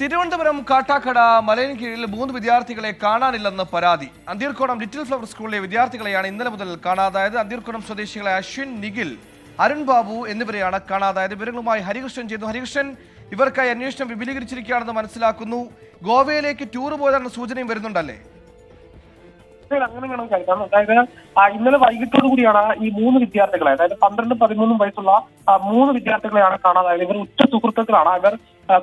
തിരുവനന്തപുരം കാട്ടാക്കട മലയിൻ കീഴിൽ മൂന്ന് വിദ്യാർത്ഥികളെ കാണാനില്ലെന്ന് പരാതി. അന്തീർക്കോണം ലിറ്റിൽ ഫ്ലവർ സ്കൂളിലെ വിദ്യാർത്ഥികളെയാണ് ഇന്നലെ മുതൽ കാണാതായത്. അന്തീർക്കോണം സ്വദേശികളെ അശ്വിൻ നിഖിൽ അരുൺ ബാബു എന്നിവരെയാണ് കാണാതായത്. വിവരങ്ങളുമായി ഹരികൃഷ്ണൻ ചെയ്തു ഹരികൃഷ്ണൻ ഇവർക്കായി അന്വേഷണം വിപുലീകരിച്ചിരിക്കുകയാണെന്ന് മനസ്സിലാക്കുന്നു. ഗോവയിലേക്ക് ടൂർ പോയതാണ് സൂചനയും വരുന്നുണ്ടല്ലേ? അങ്ങനെ വേണം കരുതാൻ അതായത് ഇന്നലെ വൈകിട്ടോടു കൂടിയാണ് ഈ മൂന്ന് വിദ്യാർത്ഥികളെ അതായത് പന്ത്രണ്ടും പതിമൂന്നും വയസ്സുള്ള മൂന്ന് വിദ്യാർത്ഥികളെയാണ് കാണാതായത്. ഇവർ ഉറ്റ സുഹൃത്തുക്കളാണ്. ഇവർ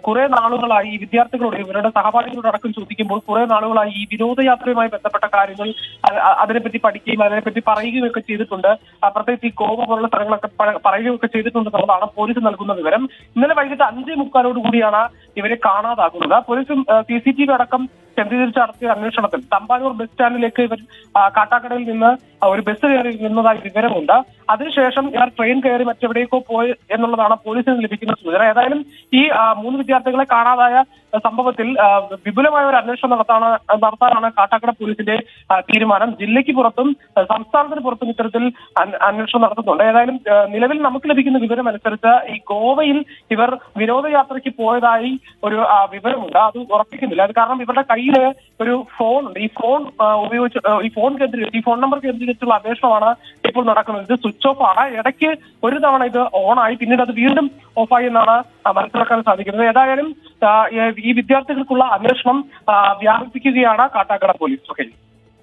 കുറെ നാളുകളായി ഈ വിദ്യാർത്ഥികളോട് ഇവരുടെ സഹപാഠികളോട് അടക്കം ചോദിക്കുമ്പോൾ കുറെ നാളുകളായി ഈ വിനോദയാത്രയുമായി ബന്ധപ്പെട്ട കാര്യങ്ങൾ അതിനെപ്പറ്റി പഠിക്കുകയും അതിനെപ്പറ്റി പറയുകയും ഒക്കെ ചെയ്തിട്ടുണ്ട്. പ്രത്യേകിച്ച് ഈ കോവ പോലുള്ള സ്ഥലങ്ങളൊക്കെ പറയുകയൊക്കെ ചെയ്തിട്ടുണ്ട് എന്നുള്ളതാണ് പോലീസ് നൽകുന്ന വിവരം. ഇന്നലെ വൈകിട്ട് അഞ്ചേ മുക്കാലോട് കൂടിയാണ് ഇവരെ കാണാതാകുന്നത്. പോലീസും സി സി ടി വി അടക്കം കേന്ദ്രീകരിച്ച് നടത്തിയ അന്വേഷണത്തിൽ തമ്പാനൂർ ബസ് സ്റ്റാൻഡിലേക്ക് ഇവർ കാട്ടാക്കടയിൽ നിന്ന് ഒരു ബസ് കയറി നിന്നതായി വിവരമുണ്ട്. അതിനുശേഷം ഇവർ ട്രെയിൻ കയറി മറ്റെവിടേക്കോ പോയി എന്നുള്ളതാണ് പോലീസിന് ലഭിക്കുന്ന സൂചന. ഏതായാലും ഈ മൂന്ന് വിദ്യാർത്ഥികളെ കാണാതായ സംഭവത്തിൽ വിപുലമായ ഒരു അന്വേഷണം നടത്താണ് നടത്താനാണ് കാട്ടാക്കട പോലീസിന്റെ തീരുമാനം. ജില്ലയ്ക്ക് പുറത്തും സംസ്ഥാനത്തിന് പുറത്തും ഇത്തരത്തിൽ അന്വേഷണം നടത്തുന്നുണ്ട്. ഏതായാലും നിലവിൽ നമുക്ക് ലഭിക്കുന്ന വിവരം അനുസരിച്ച് ഈ ഗോവയിൽ ഇവർ വിനോദയാത്രയ്ക്ക് പോയതായി ഒരു വിവരമുണ്ട് അത് ഉറപ്പിക്കുന്നില്ല. അത് കാരണം ഇവരുടെ കയ്യിൽ ഒരു ഫോൺ ഉണ്ട്. ഈ ഫോൺ ഉപയോഗിച്ച് ഈ ഫോൺ കേന്ദ്രീകരിച്ച് ഈ ഫോൺ നമ്പർ കേന്ദ്രീകരിച്ചുള്ള അന്വേഷണമാണ് ഇപ്പോൾ നടക്കുന്നത്. ഇത് സ്വിച്ച് ഓഫ് ആണ്. ഇടയ്ക്ക് ഒരു തവണ ഇത് ഓൺ ആയി. പിന്നീട് അത് വീണ്ടും ഓഫായി എന്നാണ് മനസ്സിലാക്കാൻ സാധിക്കുന്നത്. ഏതായാലും ഈ വിദ്യാർത്ഥികൾക്കുള്ള അന്വേഷണം വ്യാപിപ്പിക്കുകയാണ് കാട്ടാക്കട പോലീസ്. ഓക്കെ.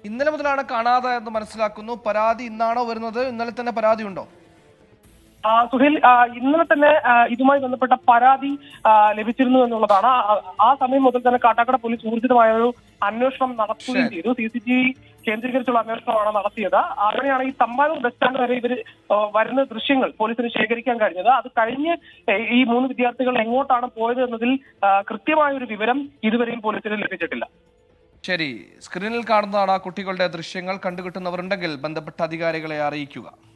ഇന്നലെ മുതലാണ് കാണാതായെന്ന് മനസ്സിലാക്കുന്നു. പരാതി ഇന്നാണോ വരുന്നത്? ഇന്നലെ തന്നെ പരാതി ഉണ്ടോ? സുഹേൽ ഇന്നലെ തന്നെ ഇതുമായി ബന്ധപ്പെട്ട പരാതി ലഭിച്ചിരുന്നു എന്നുള്ളതാണ്. ആ- സമയം മുതൽ തന്നെ കാട്ടാക്കട പോലീസ് ഊർജിതമായ ഒരു അന്വേഷണം നടത്തുകയും ചെയ്തു. സി സി ടി വി കേന്ദ്രീകരിച്ചുള്ള അന്വേഷണമാണ് നടത്തിയത്. അങ്ങനെയാണ് ഈ തമ്പാനൂർ ബസ് സ്റ്റാൻഡ് വരെ ഇവർ വരുന്ന ദൃശ്യങ്ങൾ പോലീസിന് ശേഖരിക്കാൻ കഴിഞ്ഞത്. അത് കഴിഞ്ഞ് ഈ മൂന്ന് വിദ്യാർത്ഥികൾ എങ്ങോട്ടാണ് പോയത് എന്നതിൽ കൃത്യമായ ഒരു വിവരം ഇതുവരെയും പോലീസിന് ലഭിച്ചിട്ടില്ല. ശരി. സ്ക്രീനിൽ കാണുന്നതാണ് ആ കുട്ടികളുടെ ദൃശ്യങ്ങൾ കണ്ടുകിട്ടുന്നവരുണ്ടെങ്കിൽ ബന്ധപ്പെട്ട അധികാരികളെ അറിയിക്കുക.